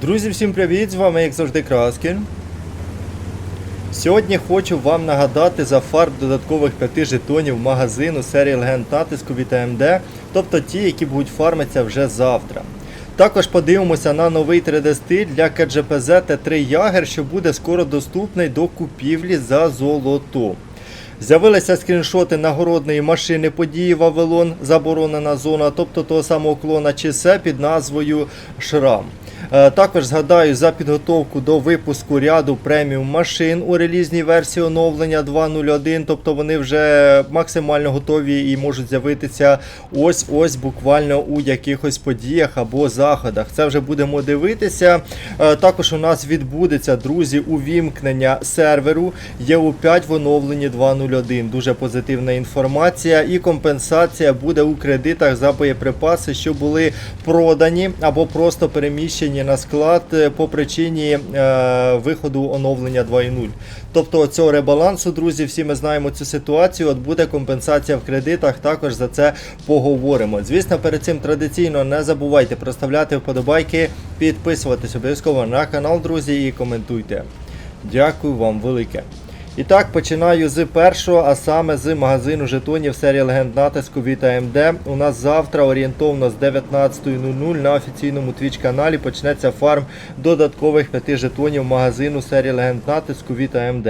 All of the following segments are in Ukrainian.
Друзі, всім привіт! З вами, як завжди, Краскін. Сьогодні хочу вам нагадати за фарб додаткових 5 жетонів магазину серії Легенд натиску від AMD, тобто ті, які будуть фармитися вже завтра. Також подивимося на новий 3D-стиль для КДЖПЗ Т3 Ягер, що буде скоро доступний до купівлі за золото. З'явилися скріншоти нагородної машини події Вавилон, заборонена зона, тобто того самого клона Чесе під назвою Шрам. Е, Також згадаю за підготовку до випуску ряду преміум машин у релізній версії оновлення 2.01, тобто вони вже максимально готові і можуть з'явитися ось ось буквально у якихось подіях або заходах. Це вже будемо дивитися. Е, Також у нас відбудеться, друзі, увімкнення серверу EU5 в оновленні 2.01. Дуже позитивна інформація і компенсація буде у кредитах за боєприпаси, що були продані або просто переміщені на склад е, по причині е, виходу оновлення 2.0. Тобто цього ребалансу, друзі, всі ми знаємо цю ситуацію. От буде компенсація в кредитах. Також за це поговоримо. Звісно, перед цим традиційно не забувайте проставляти вподобайки, підписуватись обов'язково на канал, друзі, і коментуйте. Дякую вам велике. І так, починаю з першого, а саме з магазину жетонів серії легенд натиску від АМД. У нас завтра орієнтовно з 19.00 на офіційному твіч-каналі почнеться фарм додаткових п'яти жетонів магазину серії легенд натиску від АМД.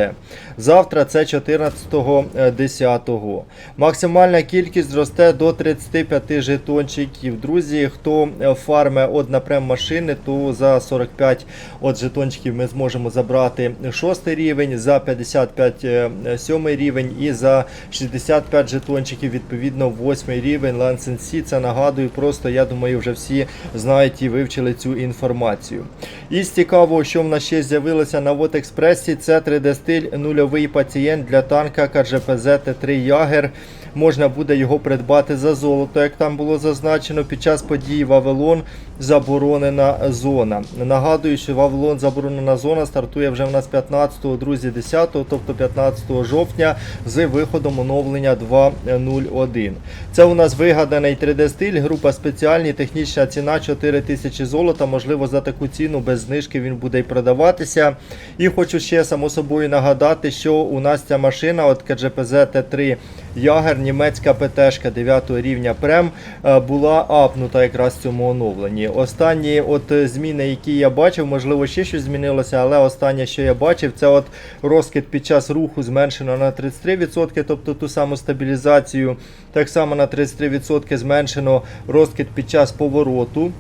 Завтра це 14.10. Максимальна кількість зросте до 35 жетончиків. Друзі, хто е, фарме одна машини, то за 45 от жетончиків ми зможемо забрати шостий рівень, за 50 65 7 е, рівень і за 65 жетончиків, відповідно, 8 рівень Лансенсі. Це нагадую, просто я думаю, вже всі знають і вивчили цю інформацію. І з цікавого, що в нас ще з'явилося на Вотекспресі, це 3D-стиль нульовий пацієнт для танка КЖПЗ Т3 Ягер. Можна буде його придбати за золото, як там було зазначено під час події Вавилон заборонена зона. Нагадую, що Вавилон заборонена зона стартує вже в нас 15, друзі, 10, тобто 15 жовтня з виходом оновлення 2.01. Це у нас вигаданий 3D-стиль, група спеціальні, технічна ціна 4000 золота. Можливо, за таку ціну без знижки він буде й продаватися. І хочу ще само собою нагадати, що у нас ця машина, от КДЖПЗ Т3 Ягер, німецька ПТшка 9 рівня Прем, е, була апнута якраз в цьому оновленні. Останні от е, зміни, які я бачив, можливо, ще щось змінилося, але останнє, що я бачив, це от розкид під час руху зменшено на 33%, тобто ту саму стабілізацію. Так само на 33% зменшено розкид під час повороту.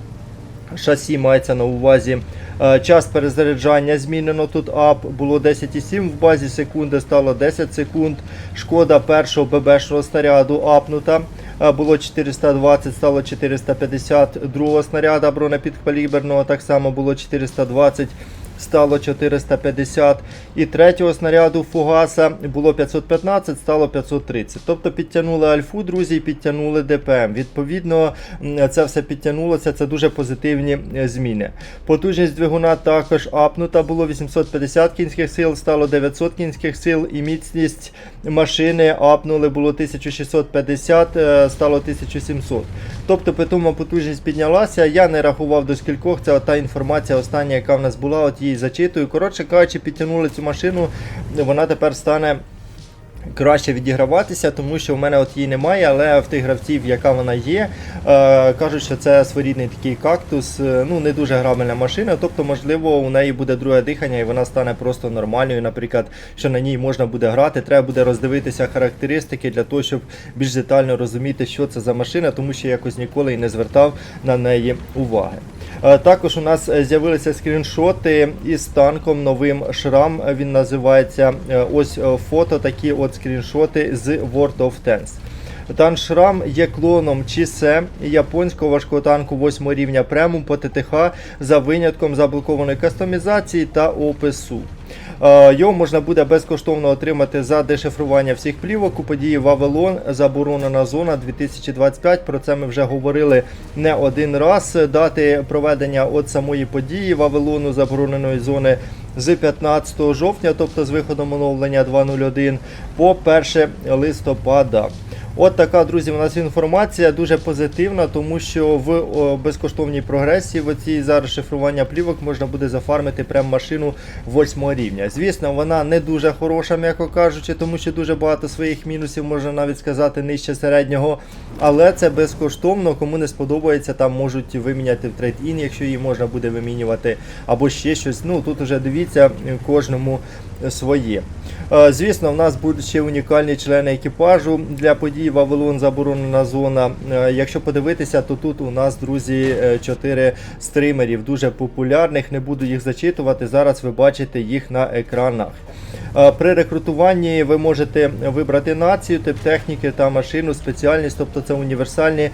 Шасі мається на увазі. Е, Час перезаряджання змінено тут ап. Було 10,7 в базі секунди, стало 10 секунд. Шкода першого ББшного снаряду апнута. Е, Було 420, стало 450. Другого снаряда бронепідкаліберного так само було 420. Стало 450 і третього снаряду фугаса було 515, стало 530. Тобто підтягнули альфу, друзі, і підтягнули ДПМ. Відповідно, це все підтягнулося. Це дуже позитивні е, зміни. Потужність двигуна також апнута. Було 850 кінських сил, стало 900 кінських сил, і міцність машини апнули було 1650, е, стало 1700. Тобто питома потужність піднялася. Я не рахував до скількох. Це та інформація остання, яка в нас була. От її зачитую. Коротше кажучи, підтягнули цю машину. Вона тепер стане. Краще відіграватися, тому що в мене от її немає, але в тих гравців, яка вона є, е, кажуть, що це своєрідний такий кактус, е, ну не дуже грабельна машина. Тобто, можливо, у неї буде друге дихання і вона стане просто нормальною. Наприклад, що на ній можна буде грати. Треба буде роздивитися характеристики для того, щоб більш детально розуміти, що це за машина, тому що якось ніколи і не звертав на неї уваги. Е, Також у нас е, з'явилися скріншоти із танком новим шрам. е, Він називається. Ось фото, такі от скріншоти з World of Tanks. Танк Шрам є клоном Чісе японського важкого танку 8 рівня премум по ТТХ за винятком заблокованої кастомізації та опису. Е, Його можна буде безкоштовно отримати за дешифрування всіх плівок у події Вавилон, заборонена зона 2025. Про це ми вже говорили не один раз. Дати проведення от самої події Вавилону забороненої зони з 15 жовтня, тобто з виходом оновлення 2.01 по 1 листопада. От така, друзі, у нас інформація дуже позитивна, тому що в безкоштовній прогресії в цій зараз шифрування плівок можна буде зафармити прям машину 8 рівня. Звісно, вона не дуже хороша, м'яко кажучи, тому що дуже багато своїх мінусів можна навіть сказати нижче середнього. Але це безкоштовно. Кому не сподобається, там можуть виміняти в трейд-ін, якщо її можна буде вимінювати, або ще щось. Ну тут уже дивіться кожному своє. Е, Звісно, в нас будуть ще унікальні члени екіпажу для подій Вавилон заборонена зона. Е, Якщо подивитися, то тут у нас, друзі, 4 стримерів дуже популярних. Не буду їх зачитувати. Зараз ви бачите їх на екранах. Е, При рекрутуванні ви можете вибрати націю, тип техніки та машину, спеціальність, тобто це універсальні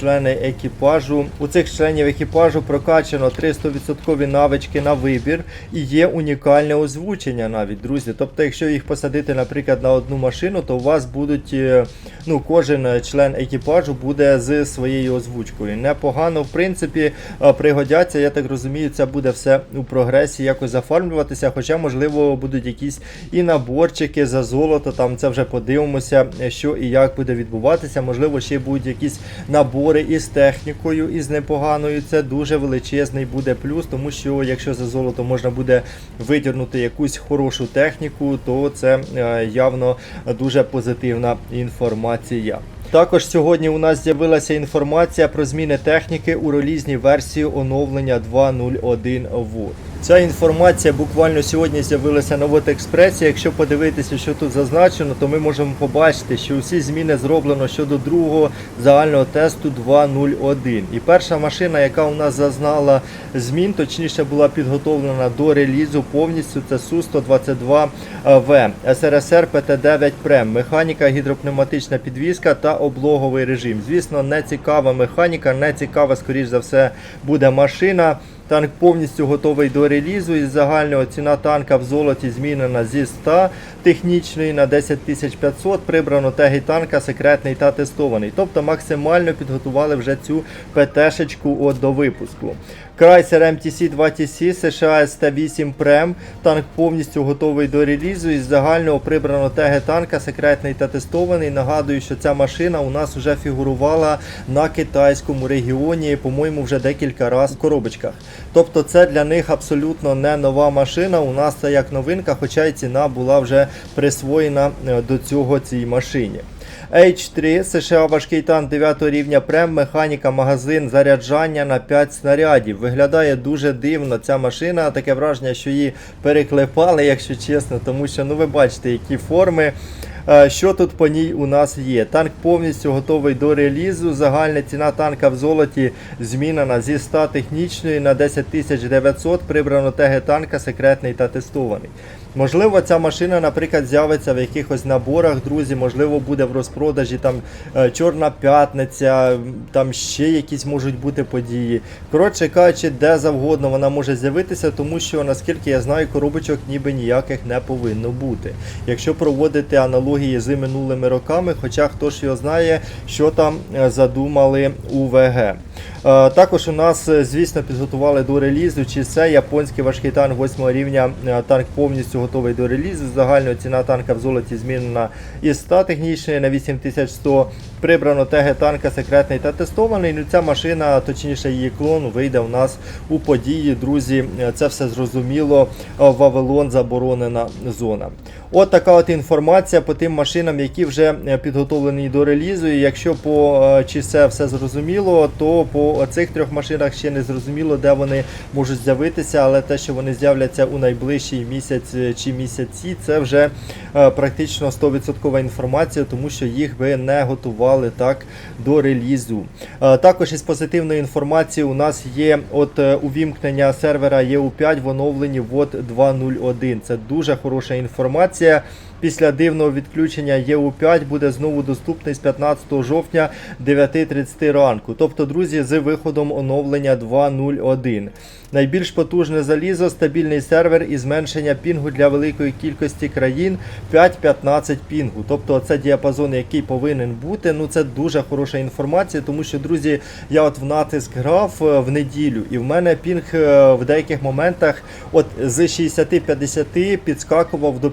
члени екіпажу. У цих членів екіпажу прокачано 300% навички на вибір і є унікальне озвучення навіть, друзі. Тобто, якщо їх посадити, наприклад, на одну машину, то у вас будуть, е, ну, кожен член екіпажу буде з своєю озвучкою. Непогано, в принципі, е, пригодяться. Я так розумію, це буде все у прогресі якось заформлюватися. Хоча, можливо, будуть якісь і наборчики за золото. Там це вже подивимося, е, що і як буде відбуватися. Можливо, ще будуть якісь набори із технікою, із непоганою. Це дуже величезний буде плюс, тому що якщо за золото можна буде витягнути якусь хорошу техніку, то це е, явно дуже позитивна інформація. Також сьогодні у нас з'явилася інформація про зміни техніки у релізній версії оновлення 2.01 ВУ. Ця інформація буквально сьогодні з'явилася на Експресі. Якщо подивитися, що тут зазначено, то ми можемо побачити, що усі зміни зроблено щодо другого загального тесту 2.01. І перша машина, яка у нас зазнала змін, точніше була підготовлена до релізу повністю, це Су-122В, СРСР ПТ-9 Прем, механіка, гідропневматична підвізка та облоговий режим. Звісно, не цікава механіка, не цікава, скоріш за все, буде машина. Танк повністю готовий до релізу. Із загального ціна танка в золоті змінена зі 100 технічної на 10500. Прибрано теги танка, секретний та тестований. Тобто максимально підготували вже цю ПТ-шечку от до випуску. Chrysler MTC 2TC США ST8 Prem. Танк повністю готовий до релізу. Із загального прибрано теги танка, секретний та тестований. Нагадую, що ця машина у нас вже фігурувала на китайському регіоні, по-моєму, вже декілька разів в коробочках. Тобто це для них абсолютно не нова машина. У нас це як новинка, хоча й ціна була вже присвоєна е, до цього цій машині. H3 США важкий танк 9 рівня прем, механіка, магазин, заряджання на 5 снарядів. Виглядає дуже дивно ця машина. Таке враження, що її переклепали, якщо чесно, тому що ну ви бачите, які форми. Е, Що тут по ній у нас є? Танк повністю готовий до релізу. Загальна ціна танка в золоті змінена зі 100 технічної на 10 900. Прибрано теги танка, секретний та тестований. Можливо, ця машина, наприклад, з'явиться в якихось наборах, друзі, можливо, буде в розпродажі там е, Чорна п'ятниця, там ще якісь можуть бути події. Коротше кажучи, де завгодно вона може з'явитися, тому що, наскільки я знаю, коробочок ніби ніяких не повинно бути. Якщо проводити аналогії з минулими роками, хоча хто ж його знає, що там е, задумали у ВГ. Е, Також у нас, е, звісно, підготували до релізу, чи це японський важкий танк 8 рівня. Танк повністю готовий до релізу. Загальна ціна танка в золоті змінена із 100 технічної на 8100. Прибрано теги танка секретний та тестований. Ну ця машина, точніше її клон, вийде у нас у події. Друзі, це все зрозуміло. Вавилон заборонена зона. От така от інформація по тим машинам, які вже е, підготовлені до релізу. І якщо по е, чи це все зрозуміло, то по цих трьох машинах ще не зрозуміло, де вони можуть з'явитися, але те, що вони з'являться у найближчий місяць е, чи місяці, це вже практично 100% інформація, тому що їх би не готували так до релізу. Також із позитивної інформації у нас є от увімкнення сервера EU5 в оновленні WOT 2.0.1. Це дуже хороша інформація інформація після дивного відключення ЄУ5 буде знову доступний з 15 жовтня 9.30 ранку. Тобто, друзі, з виходом оновлення 2.0.1. Найбільш потужне залізо, стабільний сервер і зменшення пінгу для великої кількості країн 5-15 пінгу. Тобто це діапазон, який повинен бути. Ну це дуже хороша інформація, тому що, друзі, я от в натиск грав е, в неділю, і в мене пінг е, в деяких моментах от з 60-50 підскакував до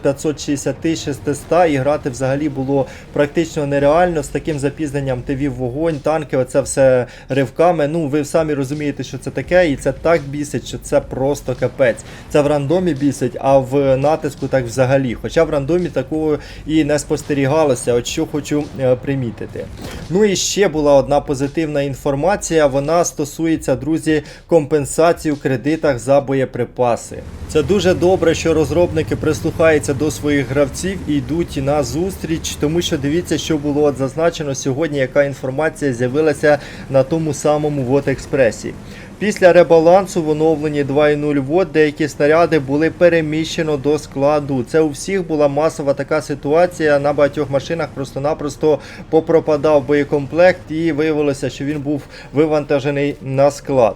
560-600 і грати взагалі було практично нереально. З таким запізненням ти вогонь, танки, оце все ривками. Ну, ви самі розумієте, що це таке, і це так бісить, що це просто капець. Це в рандомі бісить, а в натиску так взагалі. Хоча в рандомі такого і не спостерігалося, от що хочу е, примітити. Ну і ще була одна позитивна інформація. Вона стосується, друзі, компенсації у кредитах за боєприпаси. Це дуже добре, що розробники прислухаються до своїх гравців і йдуть на зустріч, тому що дивіться, що було от зазначено сьогодні, яка інформація з'явилася на тому самому Вот експресі. Після ребалансу в оновленні 2.0 вод деякі снаряди були переміщено до складу. Це у всіх була масова така ситуація. На багатьох машинах просто-напросто попропадав боєкомплект і виявилося, що він був вивантажений на склад.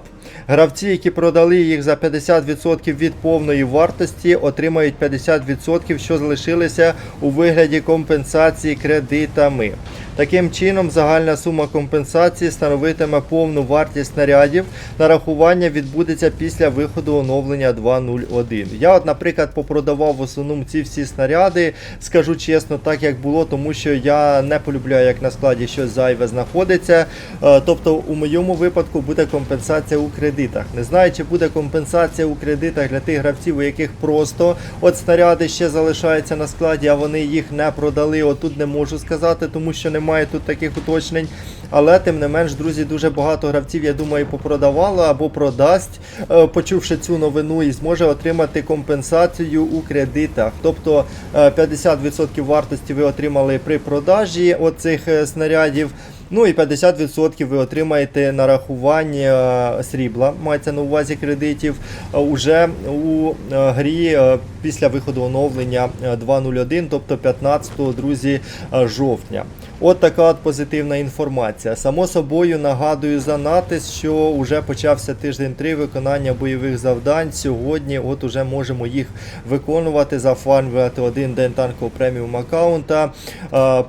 Гравці, які продали їх за 50% від повної вартості, отримають 50%, що залишилися у вигляді компенсації кредитами. Таким чином, загальна сума компенсації становитиме повну вартість снарядів. Нарахування відбудеться після виходу оновлення 2.0.1. Я, от, наприклад, попродавав в основному ці всі снаряди, скажу чесно, так як було, тому що я не полюбляю, як на складі щось зайве знаходиться. Е, Тобто, у моєму випадку буде компенсація у кредитах. Не знаю, чи буде компенсація у кредитах для тих гравців, у яких просто от снаряди ще залишаються на складі, а вони їх не продали. Отут не можу сказати, тому що немає тут таких уточнень. Але тим не менш, друзі, дуже багато гравців, я думаю, попродавало або продасть, е, почувши цю новину, і зможе отримати компенсацію у кредитах. Тобто е, 50% вартості ви отримали при продажі оцих е, снарядів. Ну і 50% ви отримаєте нарахування е, срібла, мається на увазі кредитів, е, уже у е, грі після виходу оновлення е, 2.01, тобто 15 друзі жовтня. От така от позитивна інформація. Само собою нагадую за натиск, що вже почався тиждень 3 виконання бойових завдань. Сьогодні от уже можемо їх виконувати, зафармлювати один день танкового преміум аккаунта.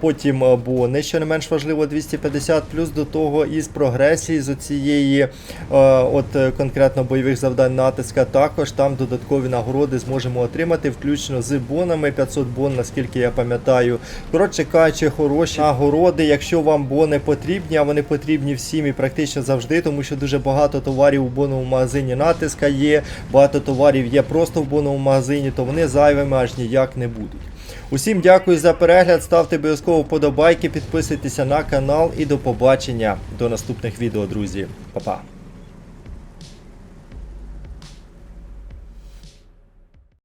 Потім е, бони, що не менш важливо, 250, плюс до того із прогресії з цієї е, от е, конкретно бойових завдань натиска. Також там додаткові нагороди зможемо отримати, включно з бонами 500 бон, наскільки я пам'ятаю. Коротше кажучи, хороші нагороди, якщо вам бони потрібні, а вони потрібні всім і практично завжди, тому що дуже багато товарів у боновому магазині натиска є, багато товарів є просто в боновому магазині, то вони зайвими аж ніяк не будуть. Усім дякую за перегляд, ставте обов'язково вподобайки, підписуйтеся на канал і до побачення до наступних відео, друзі. Па-па.